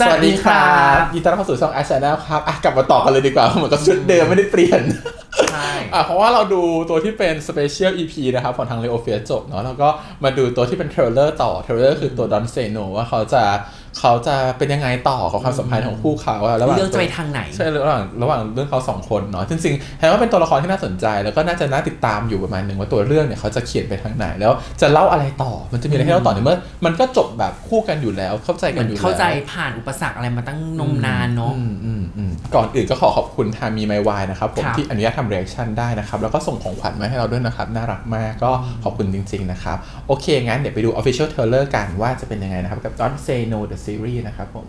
สวัสดีครับยินดีต้อนรับเข้าสู่ช่อง a อ Channel ครับอะกลับมาต่อกันเลยดีกว่าเหมือนกับชุดเดิมไม่ได้เปลี่ยนใช่อะเพราะว่าเราดูตัวที่เป็น Special EP นะครับของทาง Leo f i a จบเนาะแล้วก็มาดูตัวที่เป็นเทรลเลอร์ต่อเทรลเลอร์คือตัว Don Say No ว่าเขาจะ เขาจะเป็นยังไงต่อของความสัมพันธ์ของคู่เขาอะระหว่างเรื่องจะไปทางไหนใช่ระหว่างระหว่างเรื่องเขาสองคนเนาะจริงๆเห็นว่าเป็นตัวละครที่น่าสนใจ แล้วก็น่าจะน่าติดตามอยู่ประมาณหนึ่งว่าตัวเรื่องเนี่ยเขาจะเขียนไปทางไหน แล้วจะเล่าอะไรต่อมันจะมีอะไรให้เล่าต่อในเมื่อ มันก็จบแบบคู่กันอยู่แล้วเข้าใจเหกัมืนอนอยู่แล้วเข้าใจผ่านอุปสรรคอะไรมาตั้งนมนานเนาะอืมอืมอืม ก่อนอื่นก็ขอขอบคุณทามีไมวายนะครับผมครับที่อนุญาตทำเรีแอคชั่นได้นะครับ แล้วก็ส่งของขวัญมาให้เราด้วยนะครับ น่ารักมากก็ขอบคุณจริง ๆ นะครับ โอเค งั้นเดี๋ยวไปดู Official Trailer กันว่าจะเป็นยังไงนะครับ กับ Don't Say No the Series นะครับผม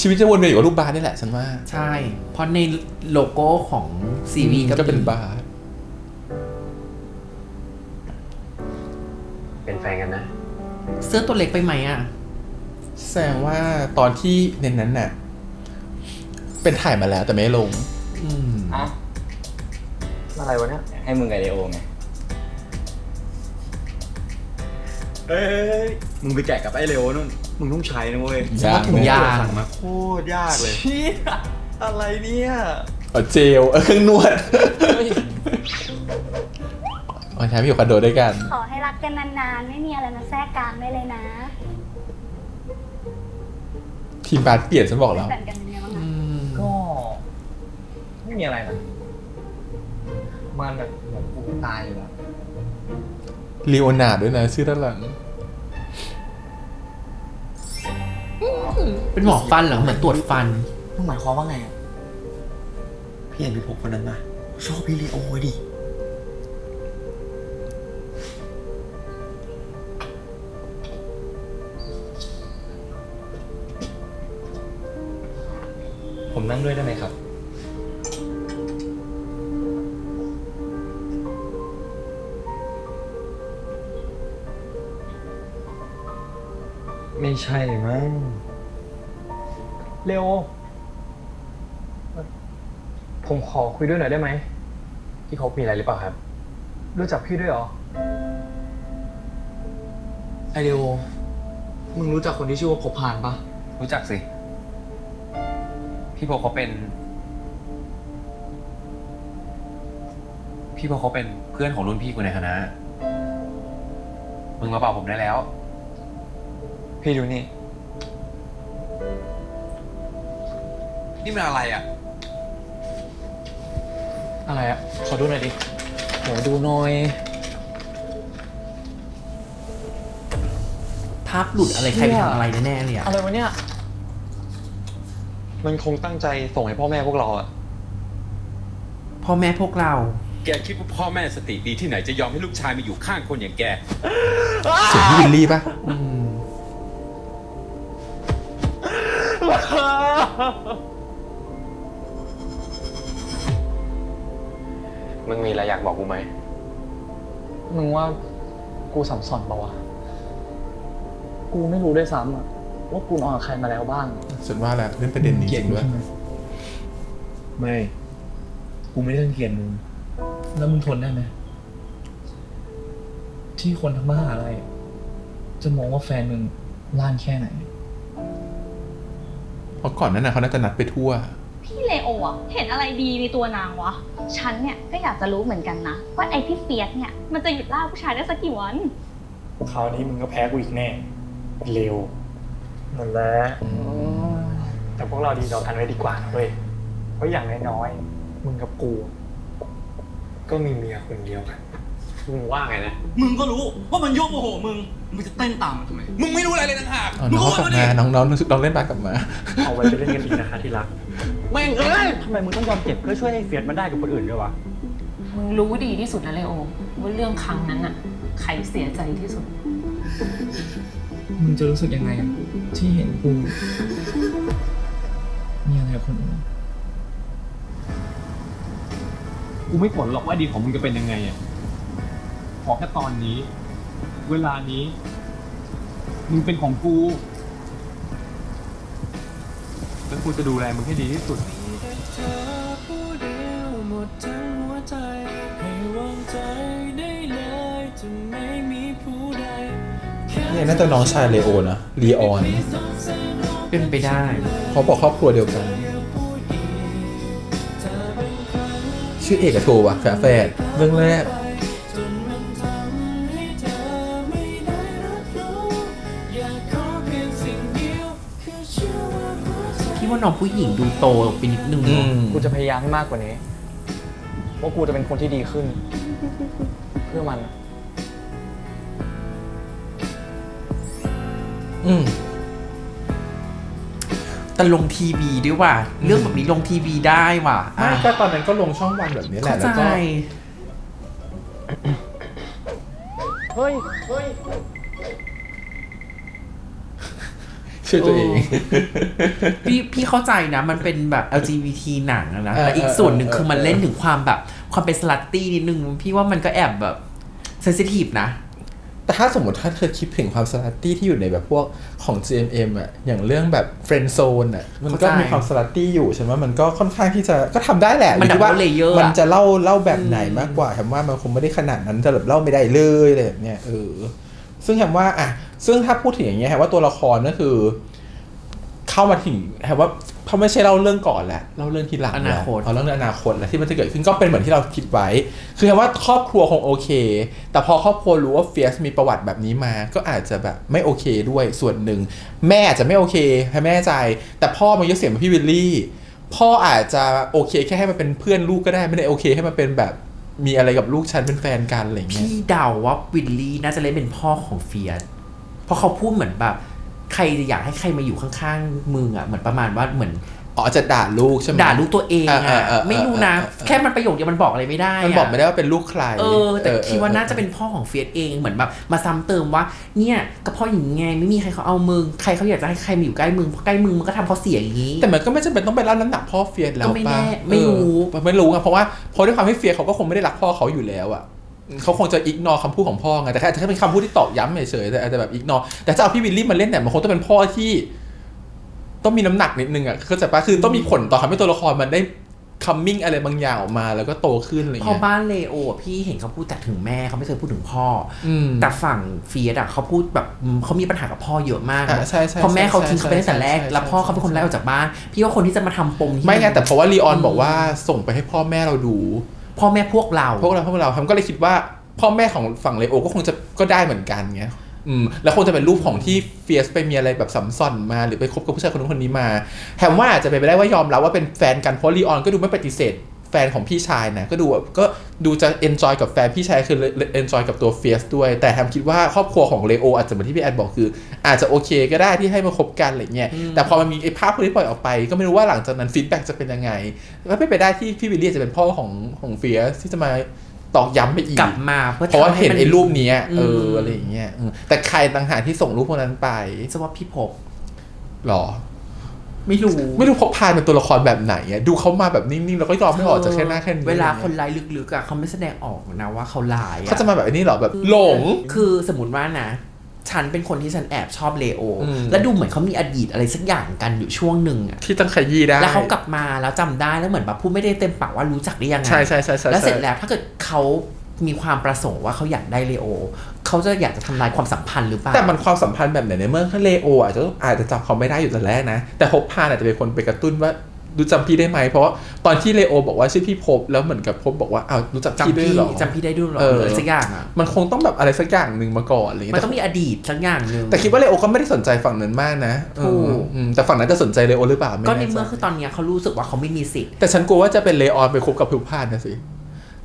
ชีวิตจะวนเวียนอยู่กับรูปบาร์นี่แหละฉันว่า ใช่ เพราะในโลโก้ของซีรีส์ก็ก็เป็นมีบาร์ เสื้อตัวเล็กไปไหมอะ แสดงว่าตอนที่เน้นนั้นน่ะ เป็นถ่ายมาแล้วแต่ไม่ลง อืมอะอะไรวะเนี่ย ให้มึงกับเลโอไงเอ้ยมึงไปแกะกับไอ้เลโอนู่น มึงต้องใช้นะเว้ยยากถุงยาง สั่งมาโคตรยากเลย เชี่ยอะไรเนี่ย เอาเจล เออเครื่องนวด วันนี้พี่อยู่คอนโดด้วยกัน ขอให้รักกันนานๆ ไม่มีอะไรมาแทรกกลางได้เลยนะทีมบาสเปลี่ยนฉันบอกแล้ว แบ่งกันยังไงบ้างอือะมก็ไม่มีอะไรนะมันแบบเหมือนกูตายอยู่แล้วลีโอนาร์ดด้วยนะ ชื่อด้านหลัง เป็นหมอฟันเหรอเหมือนตรวจฟัน มึงหมายความว่าไงอะพี่เห็นพี่พกคนนั้นมาชอบพี่เลโอดิ ผมนั่งด้วยได้ไหมครับ ไม่ใช่มั้ง เร็ว ผมขอคุยด้วยหน่อยได้ไหม พี่พกมีอะไรหรือเปล่าครับ รู้จักพี่ด้วยเหรอ ไอเดียวมึงรู้จักคนที่ชื่อว่าพบพานปะรู้จักสิ พี่โพเขาเป็น พี่โพเขาเป็นเพื่อนของรุ่นพี่คนในคณะ มึงมาเป่าผมได้แล้ว พี่ดูนี่ นี่มันอะไรอะ อะไรอะขอดูหน่อยดิโหดูหน่อย ภาพหลุดอะไรใครไปทำอะไรแน่ๆเลยอะอะไรวะเนี่ย มันคงตั้งใจส่งให้พ่อแม่พวกเราอะพ่อแม่พวกเรา แกคิดว่าพ่อแม่สติดีที่ไหนจะยอมให้ลูกชายมาอยู่ข้างคนอย่างแก เสียงพี่วิลลี่ปะอืมมึงมีอะไรอยากบอกกูไหม มึงว่ากูสับสนปะวะ กูไม่รู้ด้วยซ้ำอะ ว่ากูนอนกับใครมาแล้วบ้าง ฉันว่าแล้วเรื่องประเด็นนี้จริงด้วยไม่ กูไม่ได้รังเกียจมึง แล้วมึงทนได้ไหมที่คนทั้งมหาลัยจะมองว่าแฟนมึงล้านแค่ไหน เพราะก่อนหนั้นน่ะเขาน่าจะนัดไปทั่ว พี่เลโออะเห็นอะไรดีในตัวนางวะ ฉันเนี่ยก็อยากจะรู้เหมือนกันนะ ว่าไอพี่เฟียสเนี่ยมันจะหยุดล่าผู้ชายได้สักกี่วัน คราวนี้มึงก็แพ้กูอีกแน่ เร็ว นั่นแหละแต่พวกเราดีต่อกันไว้ดีกว่านะเว้ยเพราะอย่างน้อยๆมึงกับกู ก็มีเมียคนเดียวกันมึงว่าไงนะ มึงก็รู้ว่ามันยั่วโมโหมึง มึงจะเต้นตามมันทำไม มึงไม่รู้อะไรเลยต่างหากเอาน้องเขากลับมาน้องน้องน้องเล่นบาสกลับมา เอาไว้ไปเล่นกันอีกนะคะที่รักแม่งเอ้ยทำไมมึงต้องยอมเจ็บเพื่อช่วยให้เฟียสมันได้กับคนอื่นด้วยวะมึงรู้ดีที่สุดนะเลโอว่าเรื่องครั้งนั้นอะใครเสียใจที่สุด มึงจะรู้สึกยังไงอะที่เห็นกูมีอะไรกับคนอื่นกูไม่สนหรอกว่าดีของมึงจะเป็นยังไงอะขอแค่ตอนนี้ เวลานี้ มึงเป็นของกู แล้วกูจะดูแลมึงให้ดีที่สุด เนี่ยน่าจะน้องชายเลโอนะลีออนเป็นไปได้ เขาบอกครอบครัวเดียวกัน ชื่อเอกกับโทว่ะแฝดแฝดเรื่องแรกพี่ว่าน้องผู้หญิงดูโตไปนิดนึงอืเนอะมกูจะพยายามให้มากกว่านี้ว่ากูจะเป็นคนที่ดีขึ้น เพื่อมัน อืมแต่ลงทีวีด้วยว่ะเรื่องแบบนี้ลงทีวีได้ว่ะไม่อะก็ตอนนั้นก็ลงช่องวันแบบนี้แหเข้าละใจ แล้วก็เฮ้ย เฮ้ยช่วยตัวเอง พี่พี่เข้าใจนะ มันเป็นแบบ LGBT หนังอะนะเออแต่อีกเออส่วนหนึ่งเออคือมันเออเล่นถึงความแบบ ความเป็นสลัตตี้นิดนึง พี่ว่ามันก็แอบแบบเซนซิทีฟนะ แต่ถ้าสมมติถ้าเธอคิดถึงความสลัตตี้ที่อยู่ในแบบพวกของ GMM อะอย่างเรื่องแบบเฟรน d z โซนอะมันก็เข้าใจมีความสลัตตี้อยู่ฉันว่ามันก็ค่อนข้างที่จะก็ทำได้แหละมันอยู่ที่ว่า double layer อะมันจะเล่าเล่าแบบไหนอืมมากกว่าแถมว่ามันคงไม่ได้ขนาดนั้นจะแบบเล่าไม่ได้เลยอะไรแบบเนี้ยเออซึ่งแถมว่าอะซึ่งถ้าพูดถึงอย่างเงี้ยแถมว่าตัวละครก็คือ เข้ามาถึงแถมว่า เขาไม่ใช่เล่าเรื่องก่อนแหละเล่าเรื่องทีหลังอนาคตเอาเรื่องอนาคตแหละที่มันจะเกิดขึ้นก็เป็นเหมือนที่เราคิดไว้ คือแถมว่าครอบครัวคงโอเค แต่พอครอบครัวรู้ว่าเฟียสมีประวัติแบบนี้มา ก็อาจจะแบบไม่โอเคด้วยส่วนหนึ่ง แม่อาจจะไม่โอเคให้แม่ใจ แต่พ่อมันยกเสียงมาพี่วิลลี่ พ่ออาจจะโอเคแค่ให้มันเป็นเพื่อนลูกก็ได้ไม่ได้โอเค ให้มันเป็นแบบมีอะไรกับลูกฉันเป็นแฟนกันอะไรอย่างเงี้ยพี่เดาว่าวิลลี่น่าจะเล่นเป็นพ่อของเฟียสเพราะเขาพูดเหมือนแบบ ใครจะอยากให้ใครมาอยู่ข้างๆมึงอะเหมือนประมาณว่าเหมือนอ๋อจะด่าลูกใช่ไหมด่าลูกตัวเองเอออะเออเออไม่รู้นะเออเออแค่มันประโยคเดียวมันบอกอะไรไม่ได้ะมันบอกไม่ได้ว่าเป็นลูกใครเออแต่เออคิดว่าเออน่าจะเป็นพ่อของเฟียสเองเหมือนแบบมาซ้ำเติมว่า เนี่ยก็พ่ออย่างไงไม่มีใครเขาเอามึงใครเขาอยากจะให้ใครมาอยู่ใกล้มึงเพราะใกล้มึงมันก็ทำเขาเสียอย่างนี้ แต่มันก็ไม่จำเป็นต้องไปรับน้ำหนักพ่อเฟียสแล้วก็ไม่ป่ะแน่ไม่รู้เออไม่รู้อะเพราะว่าเพราะด้วยความที่เฟียสเขาก็คงไม่ได้รักพ่อเขาอยู่แล้วอะ เขาคงจะอิกนอคำพูดของพ่อไงแต่แค่จะเป็นคำพูดที่ตอกย้ำเฉยๆแต่อาจจะแบบอิกนอแต่จะเอาพี่วิลลี่มาเล่นเนี่ยมันคงต้องเป็นพ่อที่ ต้องมีน้ำหนักนิดนึงอะเข้าใจปะคือต้องมีผลต่อทำให้ตัวละครมันได้คัมมิ่งอะไรบางอย่างออกมาแล้วก็โตขึ้นอะไรพอเงี้ยบ้านเลโออะพี่เห็นเขาพูดแต่ถึงแม่เขาไม่เคยพูดถึงพ่อออืมแต่ฝั่งเฟียสอะเขาพูดแบบอืมเขามีปัญหากับพ่อเยอะมากอะใช่ใช่เพราะแม่เขาทิ้งใช่เขาไปตั้งแต่แรกใช่ใช่แล้วพ่อเขาเป็นคนไล่ออกจากบ้าน พี่ว่าคนที่จะมาทำปมที่ไม่ไงนแต่เพราะว่าลีออนบอกว่าส่งไปให้พ่อแม่เราดู พ่อแม่พวกเรา พวกเราพวกเราทำก็เลยคิดว่า พ่อแม่ของฝั่งเลโอก็คงจะก็ได้เหมือนกันเงี้ยอืมแล้วคงจะเป็นรูปของที่เฟียสไปมีอะไรแบบสัมซอนมาหรือไปคบกับผู้ชายคนนู้นคนนี้มาแถมว่าอาจจะเป็นไปได้ว่ายอมรับว่าเป็นแฟนกันเพราะลีออนก็ดูไม่ปฏิเสธ แฟนของพี่ชายนะก็ดูแบบก็ดูจะเอนจอยกับแฟนพี่ชายคือเอนจอยกับตัวเฟียสด้วย แต่แฮมคิดว่าครอบครัวของเลโออาจจะเหมือนที่พี่แอดบอกคือ อาจจะโอเคก็ได้ที่ให้มาคบกันอะไรเงี้ยแต่พอมันมีไอ้ภาพพวกนี้ปล่อยออกไป ก็ไม่รู้ว่าหลังจากนั้นฟีดแบ็กจะเป็นยังไงก็ไม่นไปได้ที่พี่วิลลี่จะเป็นพ่อของของเฟียสที่จะมาตอกย้ำไปอีกกลับมาเพื่อเพราะว่าทำเห็นมัไอ้รูปเนี้ยอืมเอออะไรอย่างเงี้ยอืมแต่ใครต่างหากที่ส่งรูปพวกนั้นไปจะว่าพี่พบหรอ ไม่รู้ไม่รู้พกพานเป็นตัวละครแบบไหนอะดูเขามาแบบนิ่งๆแล้วก็ยอมไม่ออกจากแค่หน้าแค่นี้เวลาอะไรคนเงี้ยร้ายลึกๆอะเขาไม่แสดงออกนะว่าเขาร้ายอเขาจะมาแบบนี้เหรอแบบหลง คือสมมติว่านะฉันเป็นคนที่ฉันแอบชอบเลโออืมแล้วดูเหมือนเขามีอดีตอะไรสักอย่างกันอยู่ช่วงหนึ่งอะที่ต้องขยี้ได้ แล้วเขากลับมาแล้วจำได้แล้วเหมือนแบบพูดไม่ได้เต็มปากว่ารู้จักได้ยังไง ใช่ใช่ใช่ใช่แล้วเสร็จแล้วถ้าเกิดเขา มีความประสงค์ว่าเขาอยากได้เลโอ เขาจะอยากจะทำลายความสัมพันธ์หรือเปล่า แต่มันความสัมพันธ์แบบไหนในเมื่อเลโออาจจะอาจจะจำเขาไม่ได้อยู่แต่แรกนะ แต่พบพานอาจจะเป็นคนไปกระตุ้นว่าดูจำพี่ได้ไหม เพราะว่าตอนที่เลโอบอกว่าชื่อพี่พบแล้วเหมือนกับพบบอกว่าอ้าวรู้จักพี่จำด้วยพี่เหรอจำพี่ได้ด้วยเหรอเออ หรืออะไรสักอย่างอะ มันคงต้องแบบอะไรสักอย่างหนึ่งมาก่อนอะไรอย่างมันเงี้ยต้องมีอดีตสักอย่างหนึ่ง แต่คิดว่าเลโอก็ไม่ได้สนใจฝั่งนั้นมากนะถูกเอออืมแต่ฝั่งนั้นจะสนใจเลโอหรือเปล่าไม่ก็ในแน่ใจเมื่อคือตอนเนี้ยเขารู้สึกว่าเขาไม่มีสิทธิ์ แต่ฉันกลัวว่าจะเป็นเลออนไปคบกับพิวพานนะสิ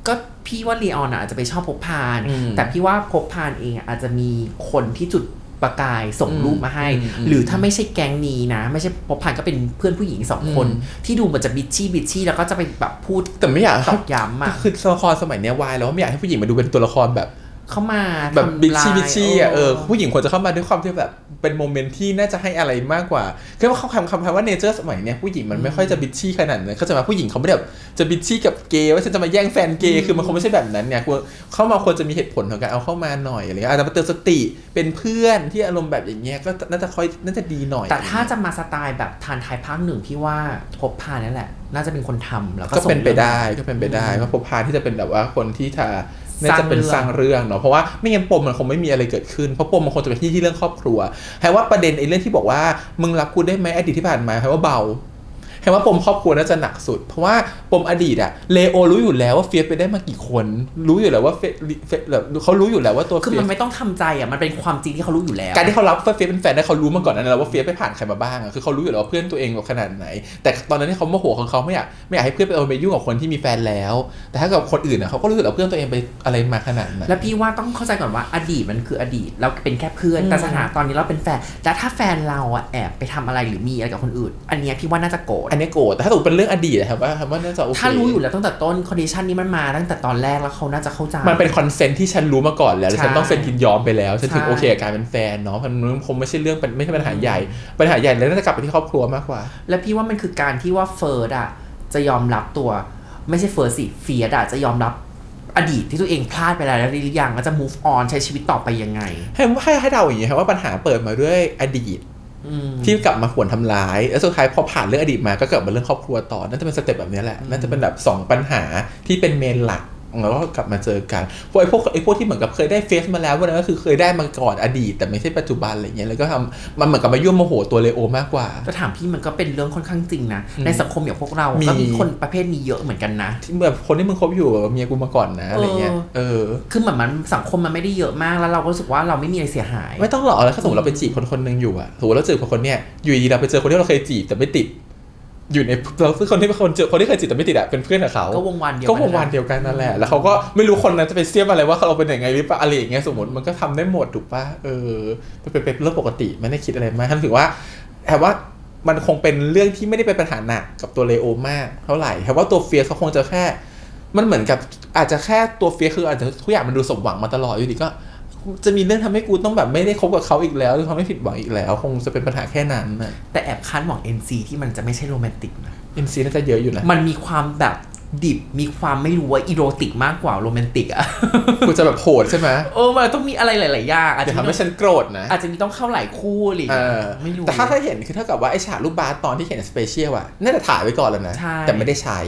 ก็พี่ว่าลีออนอะอาจจะไปชอบพบพานอืมแต่พี่ว่าพบพานเองอะอาจจะมีคนที่จุดประกายส่งอืมรูปมาให้อืมอืมหรือถ้าไม่ใช่แก๊งนี้นะ ไม่ใช่พบพานก็เป็นเพื่อนผู้หญิงสองคนอืมที่ดูเหมือนจะบิชชี่บิชชี่แล้วก็จะไปแบบพูดแต่ไม่อยากตอกย้ำอะคือละครสมัยเนี้ยวายแล้วไม่อยากให้ผู้หญิงมาดูเป็นตัวละครแบบ เข้ามาแบบทำบิชชี่ลายบิชชี่อะเออโผู้หญิงควรจะเข้ามาด้วยความที่แบบเป็นโมเมนต์ที่น่าจะให้อะไรมากกว่าคือว่าคำคำคำคำว่าเนเจอร์สมัยเนี้ยผู้หญิงมันไม่ค่อยจะบิชชี่ขนาดนั้นเขาใจะมาผู้หญิงเขาไม่ได้แบบจะบิชชี่กับเกย์ว่าฉันจะมาแย่งแฟนเกย์คือมันคงไม่ใช่แบบนั้นเนี่ยควรเข้ามาควรจะมีเหตุผลของการเอาเข้ามาหน่อยอะไรเงี้ยอาจจะมาเตือนสติเป็นเพื่อนที่อารมณ์แบบอย่างเงี้ยก็น่าจะค่อยน่าจะดีหน่อย แต่ถ้าจะมาสไตล์แบบทานไทยภาคหนึ่งพี่ว่าพบพานนั่นแหละ น่าจะเป็นคนทำแล้วก็ก็ส่งเป็นไปได้รื่องก็เป็นไปได้ว่าพบพาที่จะเป็นแบบว่าคนที่จะ น่าจะเป็นสสร้าร้างงเรื่เรื่อองงเนาะเพราะว่าไม่งั้นปมมันคงไม่มีอะไรเกิดขึ้นเพราะปมมันคงจะเป็นที่ที่เรื่องครอบครัวแปลว่าประเด็นไอ้เรื่องที่บอกว่ามึงรับกูได้ไหมอดีตที่ผ่านมาแปลว่าเบา แปลว่าปมครอบครัวน่าจะหนักสุด เพราะว่าปมอดีตอะเลโอรู้อยู่แล้วว่าเฟียสไปได้มากี่คน รู้อยู่แล้วว่าเฟเฟแบบเขารู้อยู่แล้วว่าตัวคือเฟียมัสนไม่ต้องทำใจอะมันเป็นความจริงที่เขารู้อยู่แล้ว การที่เขารับว่าเฟียสเป็นแฟนได้เขารู้มาก่อนนั้นแล้วว่าเฟียสไปผ่านใครมาบ้างอะคือเขารู้อยู่แล้วว่าเพื่อนตัวเองแบบขนาดไหน แต่ตอนนั้นที่เขาโมโหของเขาไม่อยากไม่อยากให้เพื่อนไปเอาไปยุ่งกับคนที่มีแฟนแล้ว แต่ถ้ากับคนอื่นอะเขาก็รู้อยู่แล้วเพื่อนตัวเองไปอะไรมาขนาดไหนแล้วพี่ว่าต้องเข้าใจก่อนว่าอดีตมันคืออดีตเราเป็นแค่เพื่อนอืมแต่สถานะตอนนี้เราเป็นแฟนแล้วถ้าแฟนเราอะแอบไปทำอะไรหรือมีอะไรกับคนอื่น อันเนี้ยพี่ว่าน่าจะโกรธอันนี้โกรธแต่ถ้าสมมติเป็นเรื่องอดีตนะครับว่าว่าน่าจะโอเคถ้ารู้อยู่แล้วตั้งแต่ต้นคอนดิชันนี้มันมาตั้งแต่ตอนแรกแล้วเขาน่าจะเข้าใจ มันเป็นคอนเซนต์ที่ฉันรู้มาก่อนแล้วแล้วฉันใช่ต้องเซ็นยินยอมไปแล้วฉันถึงใช่โอเคกับการเป็นแฟนเนาะมันคงไม่ใช่เรื่องเป็นไม่ใช่ปัญหาใหญ่ปัญหาใหญ่แล้วน่าจะกลับไปที่ครอบครัวมากกว่า แล้วพี่ว่ามันคือการที่ว่าเฟิร์สอะจะยอมรับตัว ไม่ใช่เฟิร์สสิเฟียสอะจะยอมรับอดีตที่ตัวเองพลาดไปแล้วหรือยังแล้วจะ move on ใช้ชีวิตต่อไปยังไงให้ให้ให้เดาอย่างนี้ครับว่าปัญหาเปิดมาด้วยอดีตอืม ที่กลับมาขวนทำร้าย แล้วสุดท้ายพอผ่านเรื่องอดีตมาก็กลับมาเรื่องครอบครัวต่อ น่าจะเป็นสเต็ปแบบนี้แหละ น่าจะเป็นแบบสองปัญหาที่เป็นเมนหลัก แล้วก็กลับมาเจอกันพวกไอ้พวกไอ้พวกที่เหมือนกับเคยได้เฟซมาแล้ววันนั้นก็คือเคยได้มาก่อนอดีต แต่ไม่ใช่ปัจจุบันอะไรเงี้ยแล้วก็ทำมันเหมือนกับมายั่วโมโหตัวเลโอมากกว่าจะถามพี่มันก็เป็นเรื่องค่อนข้างจริงนะอืมในสังคมอย่างพวกเรามีก็มีคนประเภทนี้เยอะเหมือนกันนะที่แบบคนที่มึงคบอยู่แบบเมียกูมาก่อนนะอะไรเงี้ยเออคือเหมือนมันสังคมมันไม่ได้เยอะมากแล้วเราก็รู้สึกว่าเราไม่มีอะไรเสียหาย ไม่ต้องหรอกแล้วถ้าสมมติเราไปจีบคนคนหนึ่งอยู่อะสมมติเราเจอคนคนเนี้ยอยู่ดีๆเราไปเจอคนที่เราเคยจีบแต่ไม่ติด อยู่ในเราคือคนที่เป็นคนเจอคนที่เคยจีบแต่ไม่ติดอะเป็นเพื่อนกับเขาก็วงวันเดียวก็วงวันเดียวกันนั่นแหละแล้วเขาก็ไม่รู้คนนั้นจะไปเสียมอะไรว่าเราเป็นยังไงหรือเปล่าอะไรอย่างเงี้ยสมมติมันก็ทำได้หมดถูกป่ะเออเป็นเป็นเรื่องปกติไม่ได้คิดอะไรมากท่านถือว่าแต่ว่ามันคงเป็นเรื่องที่ไม่ได้เป็นปัญหาหนักกับตัวเลโอมากเท่าไหร่แต่ว่าตัวเฟียสเขาคงจะแค่ มันเหมือนกับอาจจะแค่ตัวเฟียสคืออาจจะทุกอย่างมันดูสมหวังมาตลอดอยู่ดีก็ จะมีเรื่องทำให้กูต้องแบบไม่ได้คบกับเขาอีกแล้วหรือทำให้ผิดหวังอีกแล้ว คงจะเป็นปัญหาแค่นั้นนะแต่แอบคาดหวัง NC ที่มันจะไม่ใช่โรแมนติกนะอินซีน่าจะเยอะอยู่นะ มันมีความแบบดิบมีความไม่รู้ว่าอีโรติกมากกว่าโรแมนติกอะกูจะแบบโหดใช่ไหมเออมันต้องมีอะไรหลาย ๆ อย่างอาจอย่าจะทำให้ฉันโกรธนะ อาจจะมีต้องเข้าหลายคู่อะไรอย่างเอเงี้ยอไม่รู้แต่ถ้าถ้าเห็นคือเท่ากับว่าไอฉากรูปบาสตอนที่เห็นสเปเชียลอะน่าจะถ่ายไว้ก่อนแล้วนะใช่แต่ไม่ได้ใช้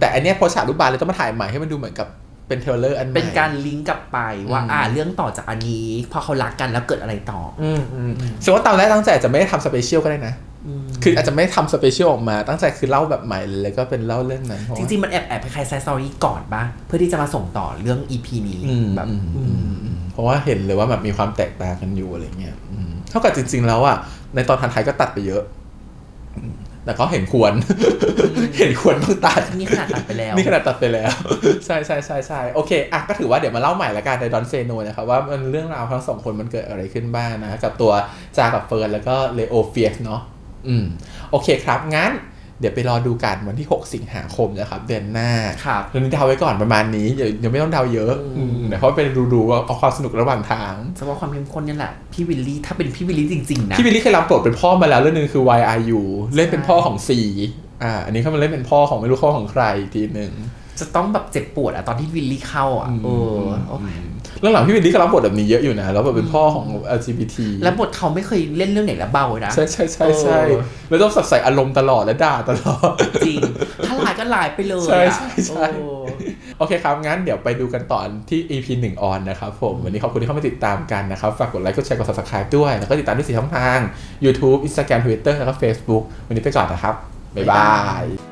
แต่อันเนี้ยพอฉากรูปบาสเลยต้องมาถ่ายใหม่ให้มันดูเหมือนกับ เป็นเทรลเลอร์อันใหม่เป็นการลิงก์กลับไปว่าอืมอ่าเรื่องต่อจากอันนี้ พอเขารักกันแล้วเกิดอะไรต่อ อืมอืมแสดงว่าตอนแรกตั้งใจจะไม่ได้ทำสเปเชียลก็ได้นะอืมคืออาจจะไม่ทำสเปเชียลออกมา ตั้งใจคือเล่าแบบใหม่เลยแล้วก็เป็นเล่าเรื่องนั้นเพาะจว่าริงๆ มันแอบแอบคล้ายๆไซส์สตอรี่ก่อนปะเพื่อที่จะมาส่งต่อเรื่อง EP นี้อืมแบบอืมอือืมมอืมเพราะว่าเห็นเลยว่าแบบมีความแตกต่างกันอยู่อะไรเงี้ยอืมเท่ากับจริง ๆ แล้วอะในตอนทันไทายก็ตัดไปเยอะ อืมแต่ก็เห็นควร เห็นควรต้องตัด นี่ขนาดตัดไปแล้ว นี่ขนาดตัดไปแล้ว ใช่ใช่ใช่ใช่โอเคอะก็ถือว่าเดี๋ยวมาเล่าใหม่ละกันในดอนเซโนนะครับว่ามันเรื่องราวทั้งสองคนมันเกิดอะไรขึ้นบ้างนะ กับตัวจากับเฟิร์นแล้วก็เลโอเฟียสเนาะอืม โอเคครับ งั้น เดี๋ยวไปรอดูกันวันที่ 6 สิงหาคมนะครับ เดือนหน้าครับเรื่องนี้เดาไว้ก่อนประมาณนี้อย่าอย่าไม่ต้องเดาเยอะอืมอืมเดี๋ยวเขาไปดูดูว่าเอาความสนุกระหว่างทางจะว่าความเข้มข้นเนี่ยแหละพี่วิลลี่ถ้าเป็นพี่วิลลี่จริงๆนะพี่วิลลี่เคยรับบทเป็นพ่อมาแล้วเรื่องหนึงคือ YRU เล่นเป็นพ่อของซีอ่าอันนี้เขามาเล่นเป็นพ่อของไม่รู้พ่อของใครอีกทีหนึ่งจะต้องแบบเจ็บปวดอะตอนที่วิลลี่เข้าอะเออโอ้ย เรื่องหลังพี่วิลลี่ก็รับบทแบบนี้เยอะอยู่นะแล้วแบบเป็นพ่อของ LGBT แล้วบทเขาไม่เคยเล่นเรื่องไหนแล้วเบาเลยนะ ใช่ใช่ใช่ใช่เออแล้วต้องใส่อารมณ์ตลอดและด่าตลอด จริง ถ้าลายก็ลายไปเลยใช่อะใช่ใช่โอ้โอเคครับ งั้นเดี๋ยวไปดูกันตอนที่ EP 1 ออนนะครับผม วันนี้ขอบคุณที่เข้ามาติดตามกันนะครับ ฝากกดไลค์ กดแชร์ กด subscribe ด้วย แล้วก็ติดตามที่สี่ช่องทาง YouTube Instagram Twitter แล้วก็ Facebook วันนี้ไปก่อนนะครับ บ๊ายบาย